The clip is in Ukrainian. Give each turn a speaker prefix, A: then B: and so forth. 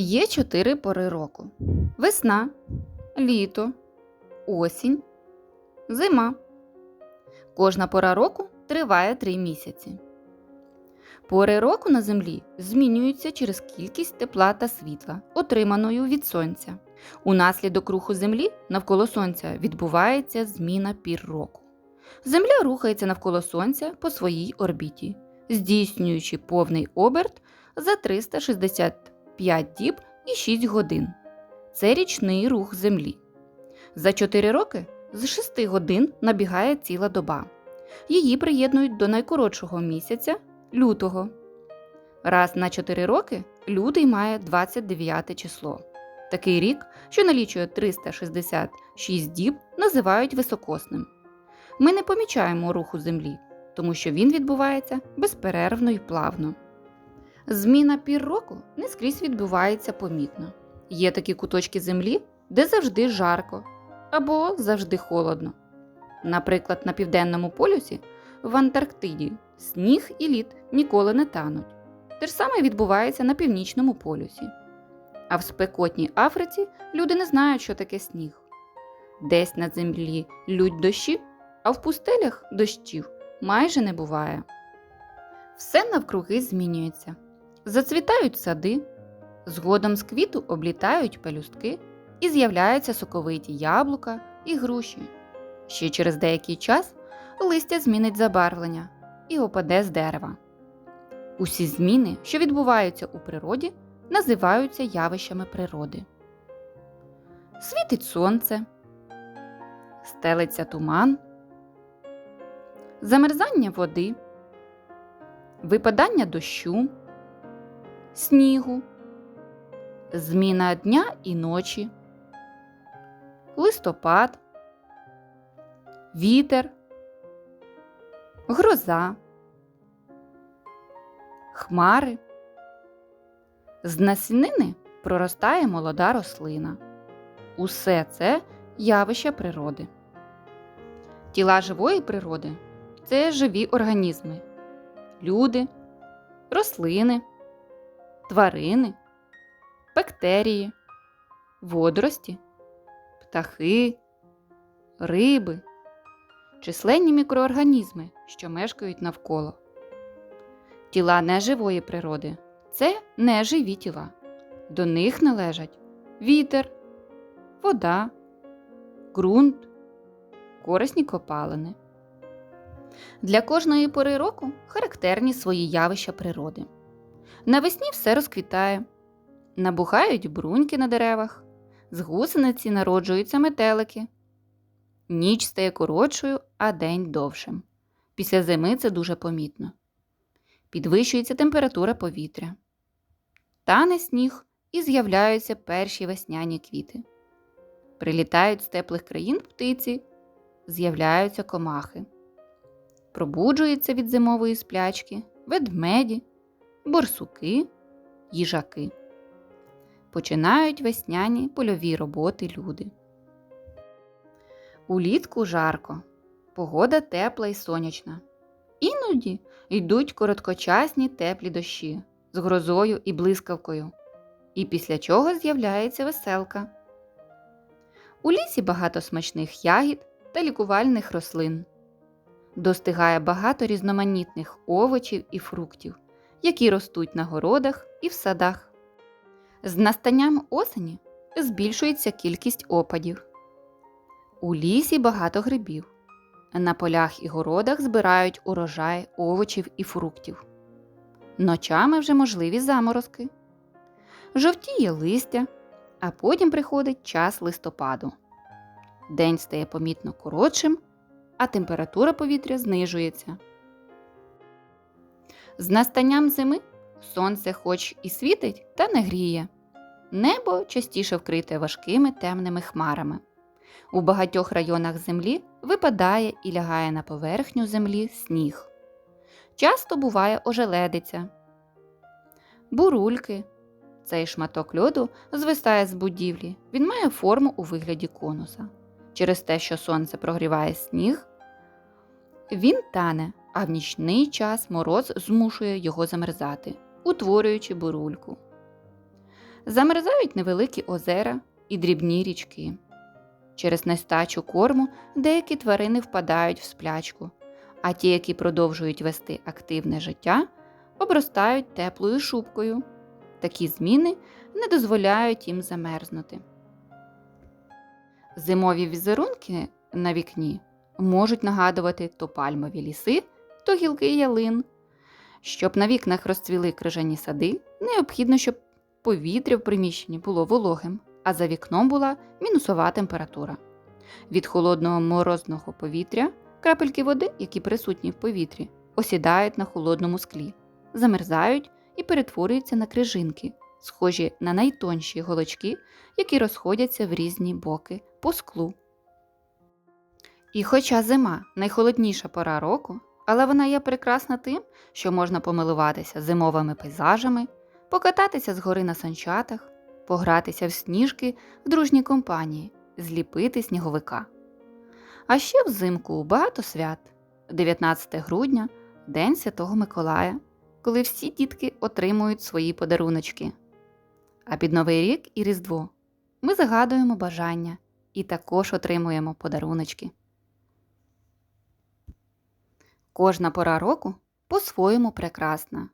A: Є чотири пори року: весна, літо, осінь, зима. Кожна пора року триває три місяці. Пори року на землі змінюються через кількість тепла та світла, отриманою від сонця. Унаслідок руху землі навколо сонця відбувається зміна пір року. Земля рухається навколо сонця по своїй орбіті, здійснюючи повний оберт за 365 діб і 6 годин. Це річний рух Землі. За 4 роки з 6 годин набігає ціла доба. Її приєднують до найкоротшого місяця лютого. Раз на 4 роки лютий має 29 число. Такий рік, що налічує 366 діб, називають високосним. Ми не помічаємо руху Землі, тому що він відбувається безперервно і плавно. Зміна пір року не скрізь відбувається помітно. Є такі куточки землі, де завжди жарко або завжди холодно. Наприклад, на південному полюсі в Антарктиді сніг і лід ніколи не тануть. Те ж саме відбувається на північному полюсі. А в спекотній Африці люди не знають, що таке сніг. Десь на землі лють дощі, а в пустелях дощів майже не буває. Все навкруги змінюється. Зацвітають сади, згодом з квіту облітають пелюстки і з'являються соковиті яблука і груші. Ще через деякий час листя змінить забарвлення і опаде з дерева. Усі зміни, що відбуваються у природі, називаються явищами природи. Світить сонце, стелиться туман, замерзання води, випадання дощу, снігу, зміна дня і ночі, листопад, вітер, гроза, хмари. З насінини проростає молода рослина. Усе це явища природи. Тіла живої природи це живі організми, люди, рослини, тварини, бактерії, водорості, птахи, риби, численні мікроорганізми, що мешкають навколо. Тіла неживої природи це неживі тіла. До них належать вітер, вода, ґрунт, корисні копалини. Для кожної пори року характерні свої явища природи. Навесні все розквітає, набухають бруньки на деревах, з гусениці народжуються метелики. Ніч стає коротшою, а день довшим. Після зими це дуже помітно. Підвищується температура повітря. Тане сніг і з'являються перші весняні квіти. Прилітають з теплих країн птиці, з'являються комахи. Пробуджуються від зимової сплячки ведмеді, борсуки, їжаки. Починають весняні польові роботи люди. Улітку жарко, погода тепла і сонячна. Іноді йдуть короткочасні теплі дощі з грозою і блискавкою, і після чого з'являється веселка. У лісі багато смачних ягід та лікувальних рослин. Достигає багато різноманітних овочів і фруктів, які ростуть на городах і в садах. З настанням осені збільшується кількість опадів. У лісі багато грибів. На полях і городах збирають урожай овочів і фруктів. Ночами вже можливі заморозки. Жовтіє листя, а потім приходить час листопаду. День стає помітно коротшим, а температура повітря знижується. З настанням зими сонце хоч і світить, та не гріє. Небо частіше вкрите важкими темними хмарами. У багатьох районах землі випадає і лягає на поверхню землі сніг. Часто буває ожеледиця, бурульки. Цей шматок льоду звисає з будівлі. Він має форму у вигляді конуса. Через те, що сонце прогріває сніг, він тане, а в нічний час мороз змушує його замерзати, утворюючи бурульку. замерзають невеликі озера і дрібні річки. Через нестачу корму деякі тварини впадають в сплячку, а ті, які продовжують вести активне життя, обростають теплою шубкою. Такі зміни не дозволяють їм замерзнути. Зимові візерунки на вікні можуть нагадувати то пальмові ліси, то гілки ялин. Щоб на вікнах розцвіли крижані сади, необхідно, щоб повітря в приміщенні було вологим, а за вікном була мінусова температура. Від холодного морозного повітря крапельки води, які присутні в повітрі, осідають на холодному склі, замерзають і перетворюються на крижинки, схожі на найтонші голочки, які розходяться в різні боки по склу. І хоча зима найхолодніша пора року, але вона є прекрасна тим, що можна помилуватися зимовими пейзажами, покататися з гори на санчатах, погратися в сніжки в дружній компанії, зліпити сніговика. А ще взимку багато свят 19 грудня, День Святого Миколая, коли всі дітки отримують свої подаруночки. А під Новий рік і Різдво ми загадуємо бажання і також отримуємо подаруночки. Кожна пора року по-своєму прекрасна.